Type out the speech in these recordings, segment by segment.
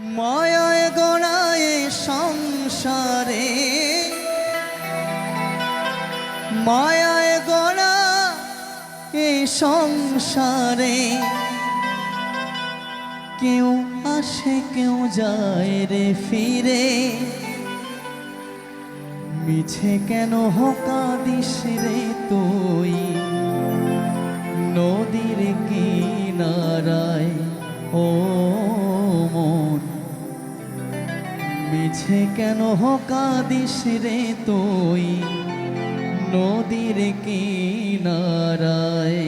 মায়ায় গড়ায় সংসারে। মায়ায় গড়া এ সংসারে। কেউ আসে, কেউ যায় রে ফিরে। মিছে কেন হোকা দিস রে তুই? নদীর কিনারায়, ও মিছে কেন হকা দিস রে তুই? নদীর কিনারায়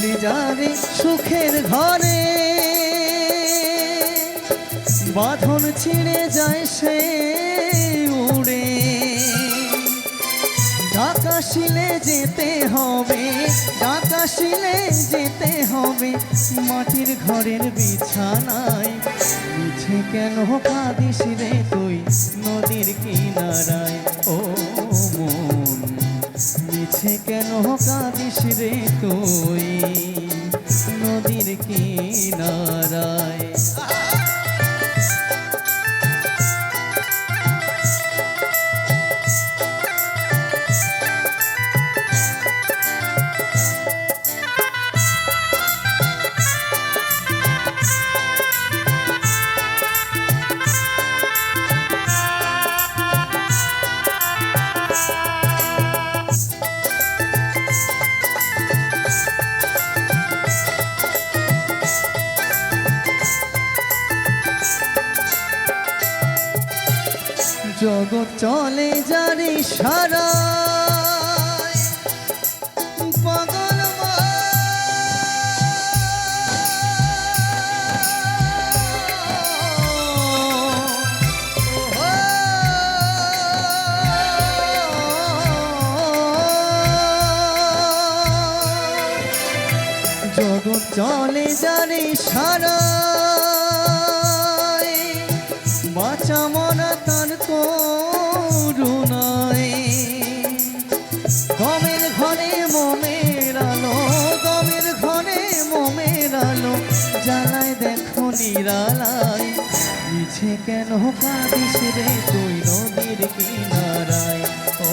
যারে সুখের ঘরে, বাঁধন ছিঁড়ে যায় সে উড়ে। ঢাকা শিলে যেতে হবে ঢাকা শিলে যেতে হবে, মাটির ঘরের বিছানায়। মিছে কেন কাঁদিস রে তুই নদীর কিনারায়? ও কাঁদিস রে তুই নদীর কিনারায় জগৎ চলে জারি সারা। চলে জারি সারা। বাঁচা তার করুণায়। গমের ঘরে মোমের আলো, গমের ঘরে মোমের আলো, জ্বালায় দেখো নিরালায়। মিছে কেন কাঁদিস রে তুই নদীর কিনারায়? ও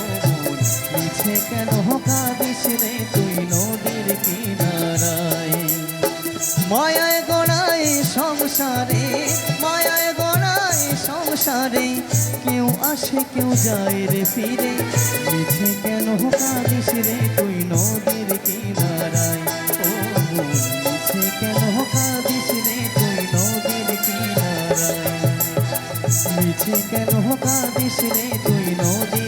মিছে কেন কাঁদিস রে তুই নদীর কিনারায়? মায়ায় গড়ায় সংসারে সংসারে কেউ আসে, কেউ যায় রে ফিরে। মিছে কেন কাঁদিস রে তুই নদীর কিনারায়? ও মিছে কেন কাঁদিস রে তুই নদীর কিনারায়? মিছে কেন কাঁদিস রে তুই নদীর